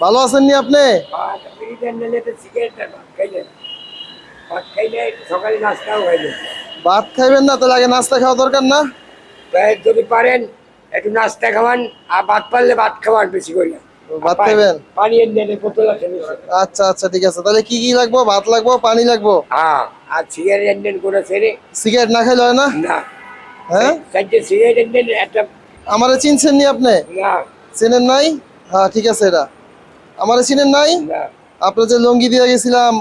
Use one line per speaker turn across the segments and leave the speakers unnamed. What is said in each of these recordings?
ভালো আছেন নি আপনি?
ভাত
খাইবেন না তাহলে আগে নাস্তা খাওয়া দরকার না?
যদি পারেন একটু নাস্তা খাওয়ান আর ভাত পারলে ভাত খাওয়ান বেশি করে।
ভাত খাইবেন?
পানি এনে এনে বোতল আছে
আচ্ছা আচ্ছা ঠিক আছে। তাহলে কি কি লাগবো? ভাত লাগবো পানি লাগবো?
হ্যাঁ আর সিগারেট করে
সিগারেট না খাইলে হয় না?
না।
হ্যাঁ?
সিগারেট একটা
আমারে চিনছেন নি আপনি?
না।
চেনেন নাই? হ্যাঁ ঠিক আছে এটা। আমারে চিনেন নাই? আপনার যে লুঙ্গি দিয়ে গেছিলাম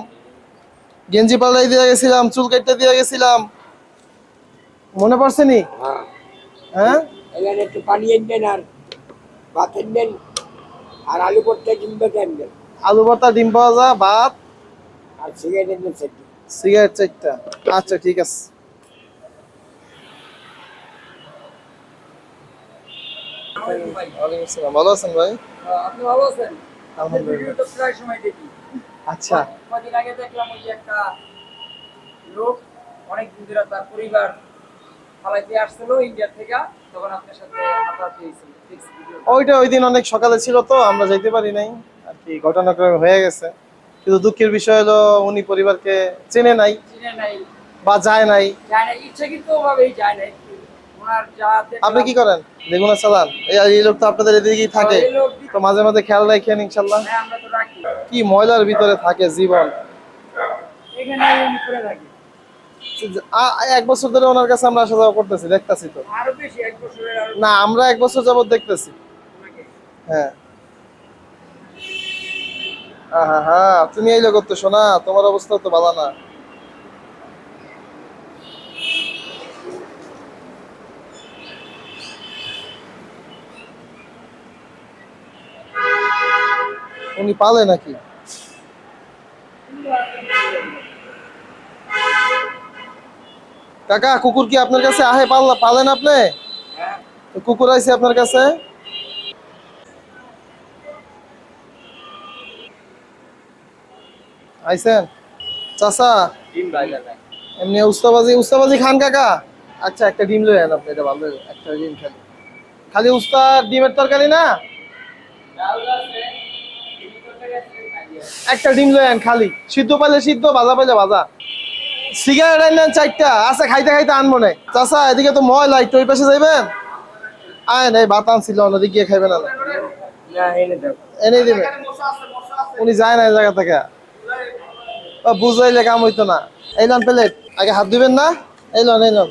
গেঞ্জি পাল্লাই দিয়ে গেছিলাম চুল কাটতে দিয়ে গেছিলাম। মনে পড়ছে নি?
হ্যাঁ।
হ্যাঁ?
একটু পানি এনবেন আর ভাত এনবেন আর আলু ভর্তা কিনবে আনবেন।
আলু ভর্তা ডিম যা ভাত
আর সিগারেট এনবেন সেটি
সিগারেট চারটা। আচ্ছা ঠিক আছে। ওয়ালাইকুম আসসালাম। ভালো আছেন ভাই?
আপনি ভালো আছেন? আপনার
আলহামদুলিল্লাহ
তো প্রায় সময় দেখি।
আচ্ছা।
কদিন আগে দেখলাম ওই একটা লোক অনেক দিন ধরে তার পরিবার ফালাইতে আসছিল ইন্ডিয়া থেকে তখন আপনার সাথে আপনার
ওইটা ওই দিন অনেক সকালে ছিল তো আমরা যাইতে পারি নাই। আর কি ঘটনাক্রমে হয়ে গেছে। কিন্তু দুঃখের বিষয় হলো উনি পরিবারকে চেনে নাই
চিনে নাই।
বা যায় নাই।
যায় না ইচ্ছে কিন্তু ওভাবেই যায় নাই।
আপনি কি করেন? বেগুনা এই লোক তো আপনাদের এদিকেই থাকে। তো মাঝে মাঝে খেয়াল রাখেন ইনশাল্লাহ।
হ্যাঁ
কি ময়লার ভিতরে থাকে জীবন? এক বছর ধরে ওনার কাছে আমরা আসা যাওয়া করতেছি দেখতেছি তো। না আমরা এক বছর যাবত দেখতেছি। হ্যাঁ। হ্যাঁ হ্যাঁ তুমি এই লোক তো শোনা তোমার অবস্থা তো ভালো না। উনি পালে নাকি? কাকা, কুকুর কি আপনার কাছে আহে? পাল পালেন আপনি? কুকুর আইছে আপনার কাছে? আইছেন? চাচা? এমনি উস্তাবাজি উস্তাবাজি খান কাকা? আচ্ছা একটা ডিম লই আন আপনি, এটা ভালো, একটা ডিম খালি। খালি উস্তা ডিমের তরকারি না? একটা ডিম লই আন খালি। সিদ্ধ পাইলে সিদ্ধ ভাজা পাইলে ভাজা। সিগারেট আনলেন চারটা আচ্ছা খাইতে খাইতে আনব না চাচা এদিকে তো ময়লা একটু ওই পাশে যাইবেন আয় নাই ভাত আনছিল অন্যদিকে গিয়ে খাইবেন না
এনে
উনি যায় না জায়গা থেকে। বুঝাইলে কাম হইতো না। এই লন প্লেট। আগে হাত দিবেন না। এই লন এই লন।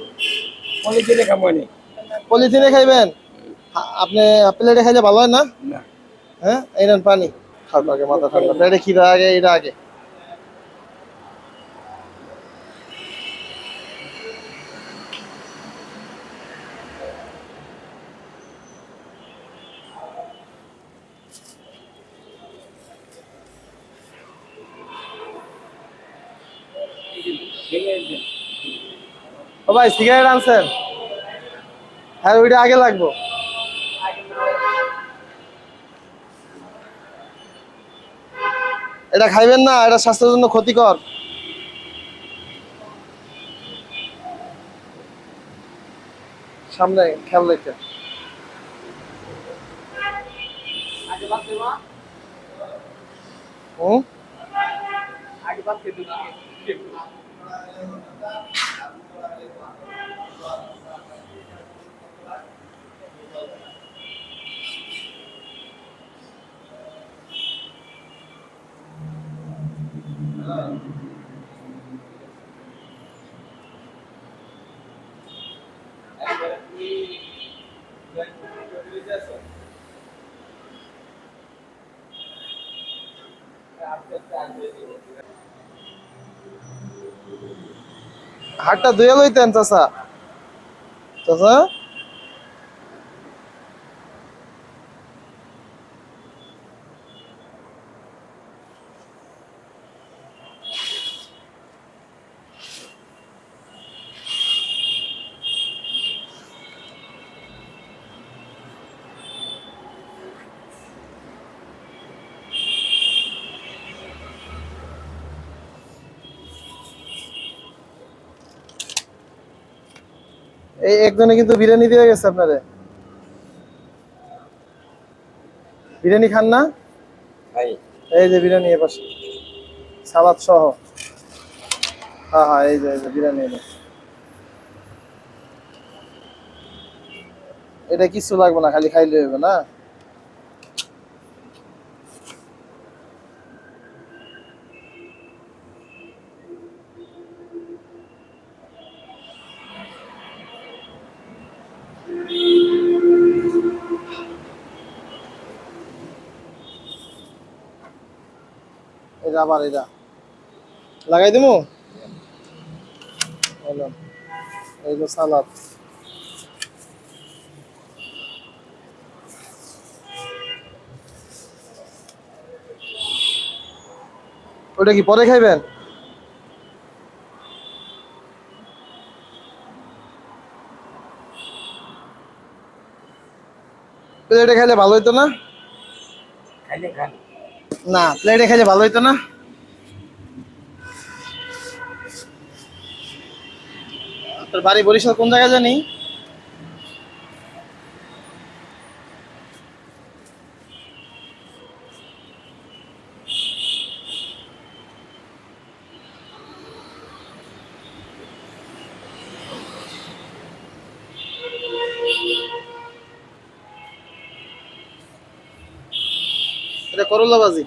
দিনে কামানে
পলিথিনে খাইবেন? আপনি প্লেটে খাইলে ভালো হয় না? হ্যাঁ এই নেন পানি। আগে মাথা ঠান্ডা। প্লেটে খিদা আগে, এটা আগে? ও ভাই সিগারেট আনছেন? হ্যাঁ ওইটা আগে লাগবো। এটা খাইবেন না এটা স্বাস্থ্যের জন্য ক্ষতিকর। সামনে খেয়াল রেখে।
আগে বাদ দিয়ে দেবা
হাতটা ধুয়ে লইতেন এই একজনে কিন্তু বিরিয়ানি দিয়ে গেছে আপনারে। বিরিয়ানি খান না?
ভাই।
এই যে বিরিয়ানি এ পাশে। সালাদ সহ। হ্যাঁ হ্যাঁ এই যে এই যে বিরিয়ানি এটা কিছু লাগবে না খালি খাইলে হবে না? এটা এটা। লাগাই দেবো। সালাদ। ওটা কি পরে খাইবেন? প্লেটে খাইলে ভালো হইতো না?
খাইলে খান
না প্লেটে খাইলে ভালো হইতো না? তোর বাড়ি বরিশাল কোন জায়গায় জানি? করলা বাজি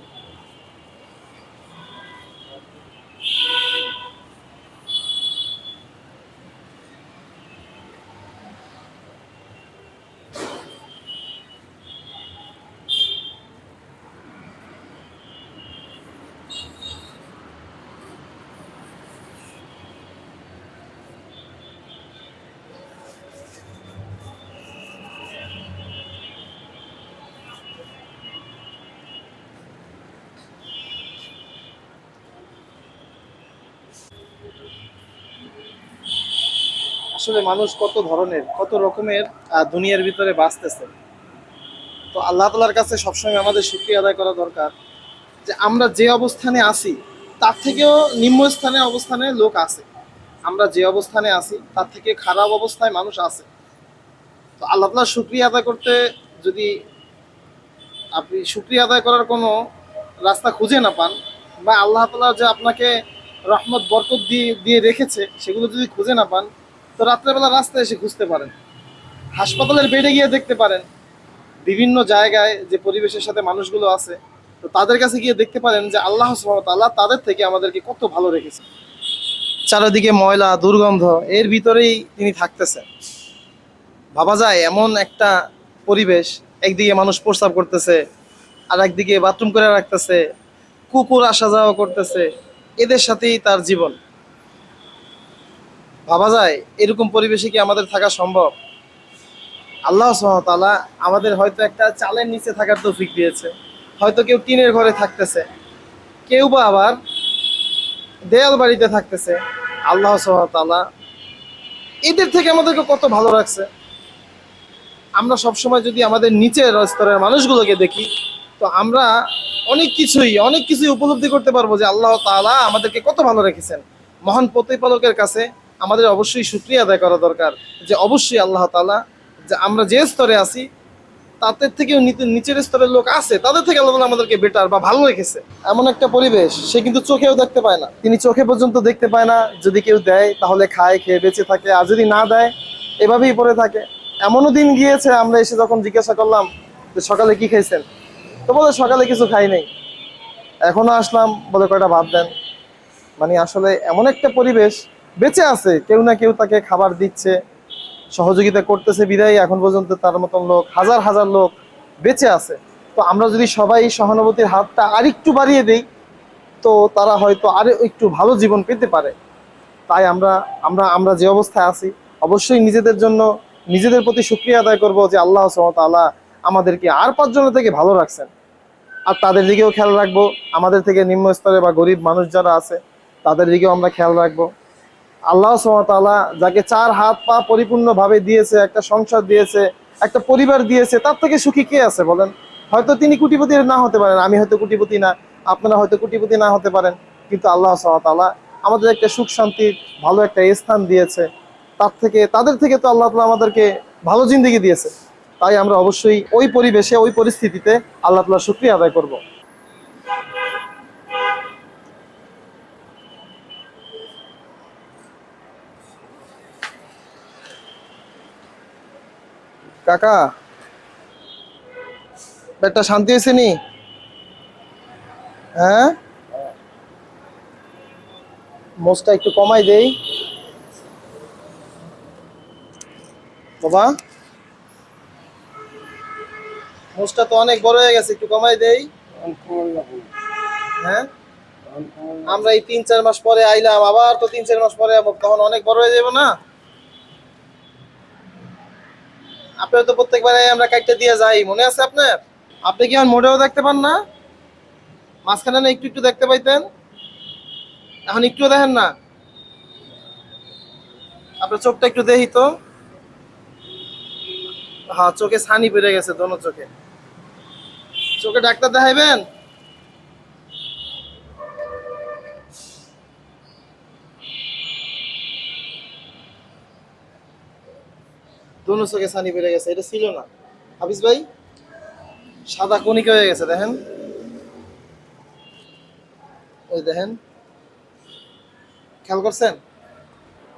আসলে মানুষ কত ধরনের, কত রকমের দুনিয়ার ভিতরে বাঁচতেছে। তো আল্লাহ তালার কাছে সবসময় আমাদের শুক্রিয়া আদায় করা দরকার যে আমরা যে অবস্থানে আছি, তার থেকেও নিম্ন স্থানে অবস্থানে লোক আছে। আমরা যে অবস্থানে আছি, তার থেকে খারাপ অবস্থায় মানুষ আছে। তো আল্লাহ তালার শুক্রিয়া আদায় করতে যদি আপনি শুক্রিয়া আদায় করার কোনো রাস্তা খুঁজে না পান, বা আল্লাহ তালা যে আপনাকে রহমত, বরকত দিয়ে দিয়ে রেখেছে, সেগুলো যদি খুঁজে না পান তো রাত্রেবেলা রাস্তায় এসে খুঁজতে পারেন। হাসপাতালের বেডে গিয়ে দেখতে পারেন। বিভিন্ন জায়গায় যে পরিবেশের সাথে মানুষগুলো আছে, তো তাদের কাছে গিয়ে দেখতে পারেন যে আল্লাহ আল্লাহ তাদের থেকে আমাদেরকে কত ভালো রেখেছে। চারিদিকে ময়লা, দুর্গন্ধ, এর ভিতরেই তিনি থাকতেছেন। ভাবা যায় এমন একটা পরিবেশ, একদিকে মানুষ প্রস্রাব করতেছে আর একদিকে বাথরুম করে রাখতেছে, কুকুর আসা যাওয়া করতেছে, এদের সাথেই তার জীবন। ভাবা যায়, এরকম পরিবেশে কি আমাদের থাকা সম্ভব? আল্লাহ তাআলা আমাদের হয়তো একটা চালের নিচে থাকার তৌফিক দিয়েছে। হয়তো কেউ টিনের ঘরে থাকতেছে। কেউ বা আবার দেয়াল বাড়িতে থাকতেছে। আল্লাহ তাআলা এদের থেকে আমাদেরকে কত ভালো রাখছে। আমরা সবসময় যদি আমাদের নিচের স্তরের মানুষগুলোকে দেখি, তো আমরা অনেক কিছুই অনেক কিছুই উপলব্ধি করতে পারব যে আল্লাহ তাআলা আমাদেরকে কত ভালো রেখেছেন। মহান প্রতিপালকের কাছে আমাদের অবশ্যই শুক্রিয়া আদায় করা দরকার যে অবশ্যই আল্লাহ তাআলা যে আমরা যে স্তরে আছি, তাদের থেকেও নিচের স্তরের লোক আছে, তাদের থেকে আল্লাহ আমাদেরকে বেটার বা ভালো রেখেছে। এমন একটা পরিবেশ, সে কিন্তু চোখেও দেখতে পায় না। তিনি চোখে পর্যন্ত দেখতে পায় না, যদি কেউ দেয়, তাহলে খায়, খেয়ে, বেঁচে থাকে, আর যদি না দেয়, এভাবেই পড়ে থাকে। এমনও দিন গিয়েছে, আমরা এসে যখন জিজ্ঞাসা করলাম যে সকালে কি খাইছেন? তো বলে, সকালে কিছু খাই নাই। এখনও আসলাম, বলে, কয়টা ভাত দেন? মানে আসলে এমন একটা পরিবেশ বেঁচে আছে, কেউ না কেউ তাকে খাবার দিচ্ছে, সহযোগিতা করতেছে বিদায়, এখন পর্যন্ত তার মতন লোক, হাজার হাজার লোক বেঁচে আছে। তো আমরা যদি সবাই সহানুভূতির হাতটা আরেকটু বাড়িয়ে দেই, তো তারা হয়তো আরও একটু ভালো জীবন পেতে পারে। তাই আমরা আমরা আমরা যে অবস্থায় আছি, অবশ্যই নিজেদের জন্য, নিজেদের প্রতি শুক্রিয়া আদায় করব যে আল্লাহ তাআলা আমাদেরকে আর পাঁচজনের থেকে ভালো রাখছেন। আর তাদের দিকেও খেয়াল রাখব, আমাদের থেকে নিম্ন স্তরে বা গরিব মানুষ যারা আছে, তাদের দিকেও আমরা খেয়াল রাখব। আল্লাহ তাআলা যাকে চার হাত পা পরিপূর্ণভাবে দিয়েছে, একটা সংসার দিয়েছে, একটা পরিবার দিয়েছে, তার থেকে সুখী কে আছে বলেন? হয়তো তিনি কোটিপতি না হতে পারেন, আমি হয়তো কোটিপতি না, আপনারা হয়তো কোটিপতি না হতে পারেন, কিন্তু আল্লাহ তাআলা আমাদের একটা সুখ শান্তির ভালো একটা স্থান দিয়েছে। তার থেকে, তাদের থেকে তো আল্লাহ তালা আমাদেরকে ভালো জিন্দিগি দিয়েছে। তাই আমরা অবশ্যই ওই পরিবেশে, ওই পরিস্থিতিতে আল্লাহ তাআলা শুক্রিয়া আদায় করব। কাকা, পেটটা শান্তি হয়েছে নি? হ্যাঁ? মোচটা একটু কমাই দেই। বাবা। মোচটা তো অনেক বড় হয়ে গেছে, একটু কমাই দেই। হ্যাঁ? আমরা এই তিন চার মাস পরে আইলাম, আবার তো তিন চার মাস পরে তখন অনেক বড় হয়ে যাব না? আপনার তো প্রত্যেকবারে আমরা কাইটটা দিয়ে যাই, মনে আছে আপনার? আপনি কি আমার মোটেও দেখতে পান না? মাঝখানে না একটু একটু দেখতে পাইতেন? এখন একটুও দেখেন না? আপনার চোখটা একটু দেখি তো। হ্যাঁ চোখে ছানি বেড়ে গেছে, দোনো চোখে। চোখে ডাক্তার দেখাইবেন? দোনো চোখে ছানি বেড়ে গেছে, এটা ছিল না। হাফিজ ভাই, সাদা কণিকা হয়ে গেছে, দেখেন। ওই দেখেন। খেয়াল করছেন?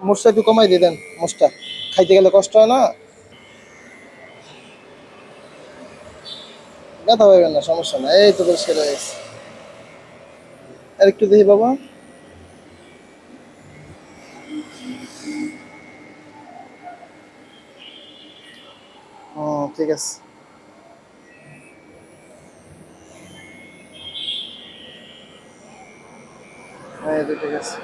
মোষটা একটু কমাই দিয়ে দেন, মোষটা। খাইতে গেলে কষ্ট হয় না? ব্যথা হবে না, সমস্যা না এই তো পরিষ্কার হয়ে গেছে। আর একটু দেখি বাবা ও ঠিক আছে। তো ঠিক আছে।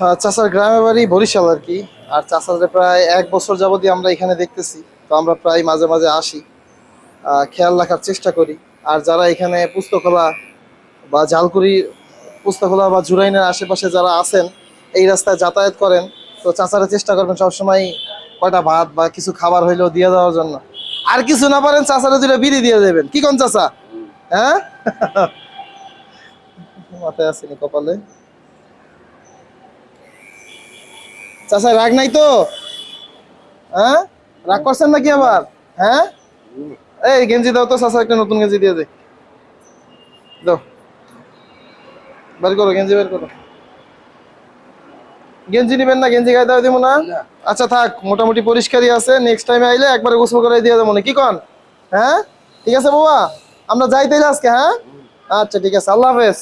হ্যাঁ চাচার গ্রামের বাড়ি বরিশাল আর কি। আর চাচারে প্রায় এক বছর যাবতই আমরা এখানে দেখতেছি। তো আমরা প্রায় মাঝে মাঝে আসি। খেয়াল রাখার চেষ্টা করি। আর যারা এখানে পুস্তকলা বা জালকুড়ি পুস্তকলা বা জুরাইনের আশেপাশে যারা আছেন, এই রাস্তায় যাতায়াত করেন, তো চাচারা চেষ্টা করবেন সবসময় কয়টা ভাত বা কিছু খাবার হইলেও দিয়ে দেওয়ার জন্য। আর কিছু না পারেন, চাচারা দুটো বিড়ি দিয়ে দেবেন। কি কোন চাচা? হ্যাঁ? মাথায় আসেনি কপালে। চাচা রাগ নাই তো? হ্যাঁ? রাগ করছেন নাকি আবার? হ্যাঁ? এই গেঞ্জি দাও তো চাচা একটা নতুন গেঞ্জি দিয়ে দে। দাও। বের করো গেঞ্জি বের করো। গেঞ্জি নিবেন না গেঞ্জি গায়ে দাও দিব
না।
আচ্ছা থাক মোটামুটি পরিষ্কারই আছে। নেক্সট টাইমে আইলে একবারে গোসল করে দিয়ে দেবো না। কি কন? হ্যাঁ? ঠিক আছে বাবা? আমরা যাইতে আজকে হ্যাঁ? আচ্ছা ঠিক আছে আল্লাহ হাফেজ।